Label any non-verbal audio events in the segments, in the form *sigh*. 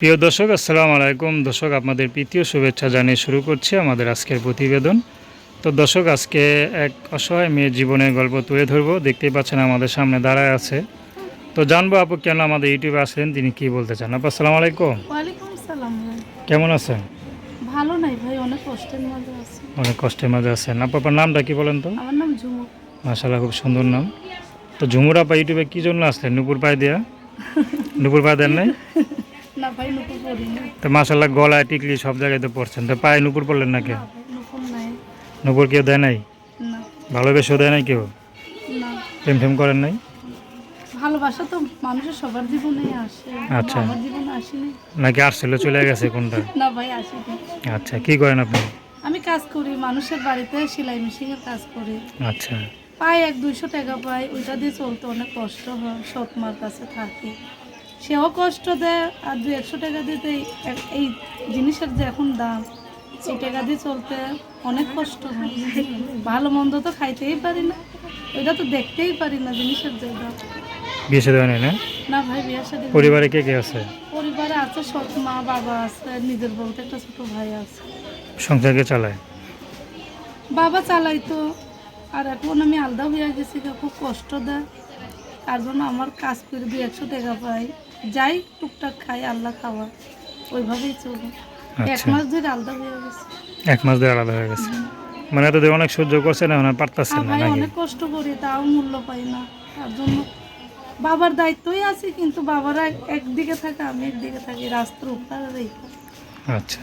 প্রিয় দর্শক আসসালামু আলাইকুম। দর্শক আপনাদের প্রীতীয় শুভেচ্ছা জানিয়ে শুরু করছি আমাদের আজকের প্রতিবেদন। তো দর্শক আজকে এক অসহায় মেয়ের জীবনের গল্প তুলে ধরবো। দেখতেই পাচ্ছেন আমাদের সামনে দাঁড়ায় আছে। তো জানব আপু কেন আমাদের ইউটিউবে আসলেন? তিনি কি বলতে চান? আপু আসসালামু আলাইকুম। কেমন আছেন? ভালো নাই ভাই অনেক কষ্টের মধ্যে আছে। অনেক কষ্টের মাঝে আছেন। আপু আপনার নামটা কি বলেন তো? আমার নাম ঝুমুর মাশাল্লাহ খুব সুন্দর নাম। তো ঝুমুর আপা ইউটিউবে কি জন্য আসলেন? নুপুর পায়ে দেয়া *laughs* নুপুর পায়ে দেন নাই? না ভাই নুপুর পড়ি না তো মাশাল্লাহ গলায় টিকলি সব জায়গায় তো পড়ছেন। তো পায়ে নুপুর পড়লেন না কেউ নুপুর নাই। নুপুর কেউ দেয় নাই? না। ভালোবেসেও দেয় নাই কেউ? না। প্রেম টেম করেন নাই? ভালোবাসা তো মানুষের সবার আসে। আচ্ছা। আমার জীবনে আসেনি। নাকি আসছিল চলে গেছে কোনটা? না ভাই আসেনি। আচ্ছা কি করেন আপনি? আমি কাজ করি মানুষের বাড়িতে সেলাই মেশিনের কাজ করি। আচ্ছা। পাই এক দুইশো টাকা পাই ওইটা দিয়ে চলতে অনেক কষ্ট হয় সৎ মার কাছে থাকি। সেও কষ্ট দেয় আর দু একশো টাকা দিতে এই- জিনিসের যে এখন দাম এই টাকা দিয়ে চলতে অনেক কষ্ট হয়। ভালো মন্দ তো খাইতেই পারি না ওইটা তো দেখতেই পারি না জিনিসের যে দাম। বিয়ে সাথে হয় না? না ভাই বিয়ের সাথে পরিবারে কে কে আছে? পরিবারে আছে সৎ মা বাবা আছে নিজের বলতে একটা ছোট ভাই আছে। সংসারকে চালায়? বাবা চালাইতো আর এখন আমি আলাদা হয়ে গেছি খুব কষ্ট দেয়। তার জন্য আমার কাজ করে দুই একশো টাকা পাই। যাই টুকটাক খাই আল্লাহ খাওয়া ওইভাবেই চলে। এক আচ্ছা। মাস ধরে আলাদা হয়ে গেছে। এক মাস ধরে আলাদা হয়ে গেছে। মানে এতদিন অনেক সহ্য করছেন এখন আর পারতেছেন না ভাই নাকি? অনেক কষ্ট করি তাও মূল্য পাই না। তার জন্য বাবার দায়িত্বই আছে কিন্তু বাবারা এক- একদিকে থাকে আমি একদিকে থাকি রাস্তার উপরে আচ্ছা।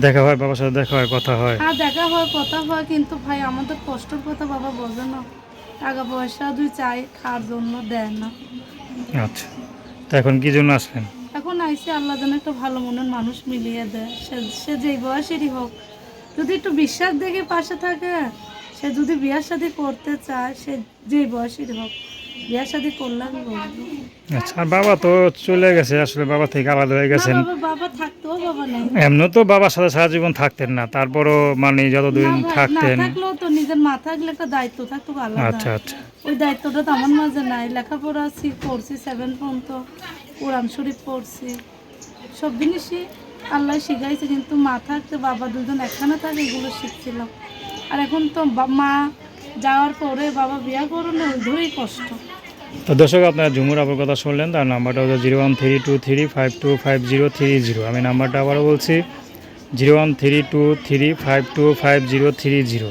দেখা হয় বাবার সাথে দেখা হয় কথা হয়? হ্যাঁ দেখা হয় কথা হয় কিন্তু ভাই আমাদের কষ্টের কথা বাবা বোঝে না। টাকা পয়সা দুই চাই খাওয়ার জন্য দেয় না। আচ্ছা। এখন কি জন্য আসলেন এখন আইসি আল্লাহ যেন একটা ভালো মনের মানুষ মিলিয়ে দেয়। সে যেই বয়সেরই হোক। যদি একটু বিশ্বাস দেখে পাশে থাকে সে যদি বিয়ার শাদি করতে চায় সে যেই বয়সেরই হোক বিয়ার শাদি করলাম আচ্ছা বাবা তো চলে গেছে আসলে বাবা থেকে আলাদা হয়ে গেছেন। বাবা থাকতেও বাবা নেই। এমনি তো বাবার সাথে সারা জীবন থাকতেন না তারপরও মানে যতদিন থাকতেন। থাকলেও তো নিজের মা থাকলে একটা দায়িত্ব থাকতো আলাদা আচ্ছা আচ্ছা। ওই দায়িত্বটা তো আমার মাঝে নাই। লেখাপড়া শি- পড়ছি সেভেন পর্যন্ত কোরআন শরীফ পড়ছি। সব জিনিসই আল্লাহ শিখাইছে কিন্তু মা থাকতে বাবা দুজন একখানে থাকে এগুলো শিখছিলাম। আর এখন তো মা যাওয়ার পরে বাবা বিয়া করলে ধরেই কষ্ট। তো দর্শক আপনারা ঝুমুর আপুর কথা শুনলেন তার নাম্বারটা হচ্ছে zero one three two three five two five zero three zero. আমি নাম্বারটা আবারও বলছি zero one three two three five two five zero three zero.